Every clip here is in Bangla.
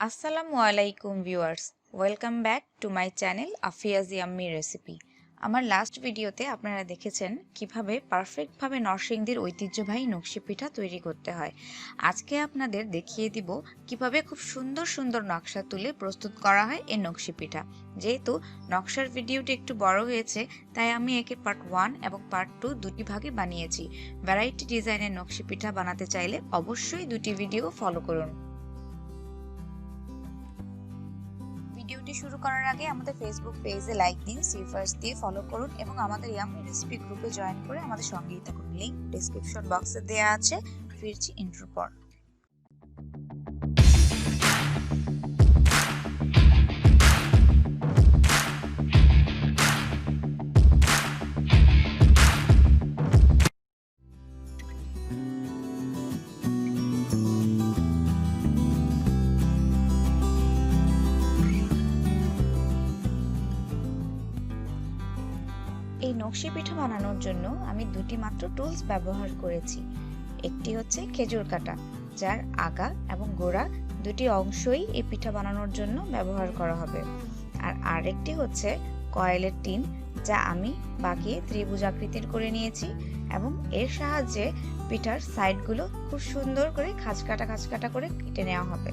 আসসালামু আলাইকুম viewers, welcome back to my channel Afiaz yummy recipe. আমার লাস্ট ভিডিওতে আপনারা দেখেছেন কীভাবে পারফেক্টভাবে নরসিংদীর ঐতিহ্যবাহী নকশি পিঠা তৈরি করতে হয়। আজকে আপনাদের দেখিয়ে দিব কীভাবে খুব সুন্দর সুন্দর নকশা তুলে প্রস্তুত করা হয় এই নকশি পিঠা। যেহেতু নকশার ভিডিওটি একটু বড় হয়েছে, তাই আমি একে পার্ট ওয়ান এবং পার্ট টু দুটি ভাগে বানিয়েছি। ভ্যারাইটি ডিজাইনের নকশি পিঠা বানাতে চাইলে অবশ্যই দুটি ভিডিও ফলো করুন। শুরু করার আগে আমাদের ফেসবুক পেজে লাইক দিন সিফার্স দিয়ে ফলো করুন এবং আমাদের ইয়ামি রেসিপি গ্রুপে জয়েন করে আমাদের সঙ্গেই থাকুন। লিঙ্ক ডিসক্রিপশন বক্সে দেওয়া আছে। ফিরছি ইন্ট্রো পর। নকশি পিঠা বানানোর জন্য আমি দুটি মাত্র টুলস ব্যবহার করেছি। একটি হচ্ছে খেজুর কাটা, যার আগা এবং গোড়া দুটি অংশই এই পিঠা বানানোর জন্য ব্যবহার করা হবে। আর আরেকটি হচ্ছে কয়েলের টিন, যা আমি বাকিয়ে ত্রিভুজ আকৃতির করে নিয়েছি এবং এর সাহায্যে পিঠার সাইডগুলো খুব সুন্দর করে খাঁজ কাটা খাঁজ কাটা করে কেটে নেওয়া হবে।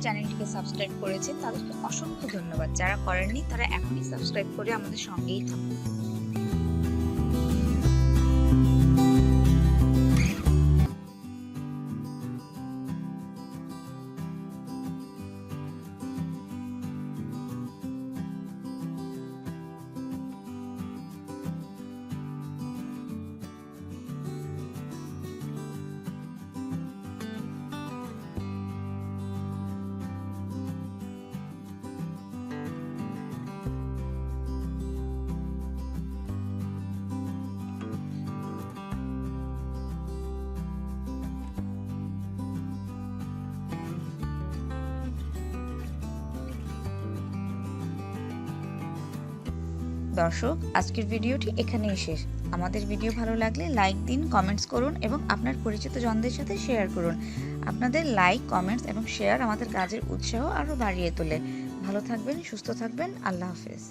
চ্যানেলটিকে সাবস্ক্রাইব করেছেন, তাদেরকে অসংখ্য ধন্যবাদ। যারা করেননি, তারা এখনই সাবস্ক্রাইব করে আমাদের সঙ্গেই থাকুন। দর্শক, আজকের ভিডিওটি এখানেই শেষ। আমাদের ভিডিও ভালো লাগলে লাইক দিন কমেন্টস করুন এবং আপনার পরিচিত জনদের সাথে শেয়ার করুন। আপনাদের লাইক কমেন্টস এবং শেয়ার আমাদের কাজের উৎসাহ আরও বাড়িয়ে তোলে। ভালো থাকবেন, সুস্থ থাকবেন, আল্লাহ হাফেজ।